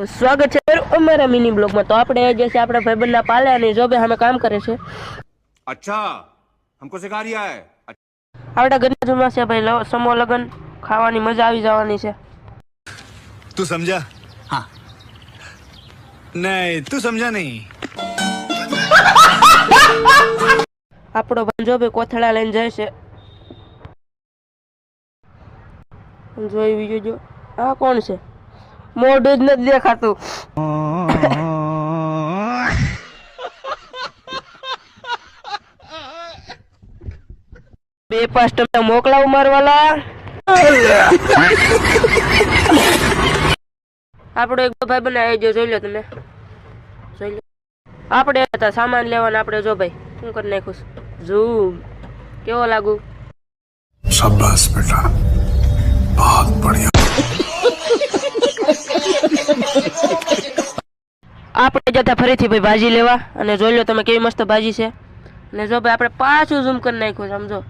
સ્વાગત છે અમારા મિની બ્લોગમાં તો આપણે જે છે આપણા ભાઈબંધના પાલે અને જોબે અમે કામ કરે છે. અચ્છા હમકો સિખા રહ્યા હે આપણા ઘરના જમવા છે ભાઈ સમો લગન ખાવાની મજા આવી જવાની છે. તું સમજા? હા. નહીં તું સમજા નહીં. આપણો ભંજોબે કોથળા લઈને જાય છે. જોઈ બીજું જો. આ કોણ છે? મોઢું જ નથી દેખાતું. બે પાંચ તમને મોકલાવું મારવાલા આપણો એક ભાઈ બનાવી જો જોઈ લો તમે. જોઈ લો. આપણે હતા, સામાન લેવાના આપડે જો ભાઈ. શું કરી નાખું ઝૂમ. કેવો લાગુ? શાબાશ બેટા. બહુત બઢિયા. આપણે જતા ફરીથી ભાઈ ભાજી લેવા અને જોઈ લો તમે કેવી મસ્ત ભાજી છે અને જો ભાઈ આપણે પાછું ઝૂમ કરી નાખ્યું છે સમજો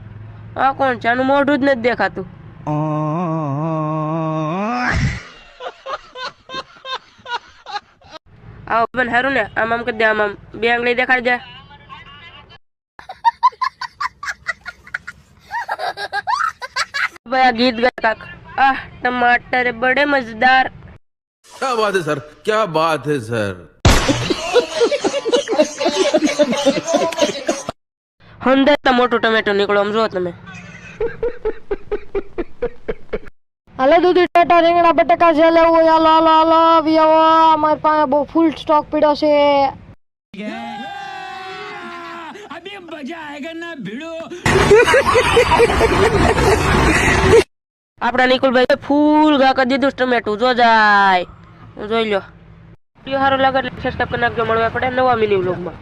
આ કોણ છે આનું મોઢું જ નથી દેખાતું આવો બેન હારું ને આમ આમ કરી દે આમ આમ બે આંગળી દેખાડી દે ભાઈ આ ગીત ગાય કાક આહ ટમાટર બડે મજેદાર क्या बात है सर क्या बात है सर હંદર મોટું ટમેટો નીકળો આમ જો તમે. હાલો દૂધી ટાટા રીંગણા બટાકા જે લેવું હોય હાલો હાલો હાલો આવી આવો અમારી પાસે બહુ ફૂલ સ્ટોક પડ્યો છે. આપણા નિકુલભાઈ ફૂલ કરી દીધું ટમેટું જો જાય. જોઈ લો સારો લાગે એટલે સબસ્ક્રાઈબ કરી નાખજો મળવા પડે નવા મિની વ્લોગમાં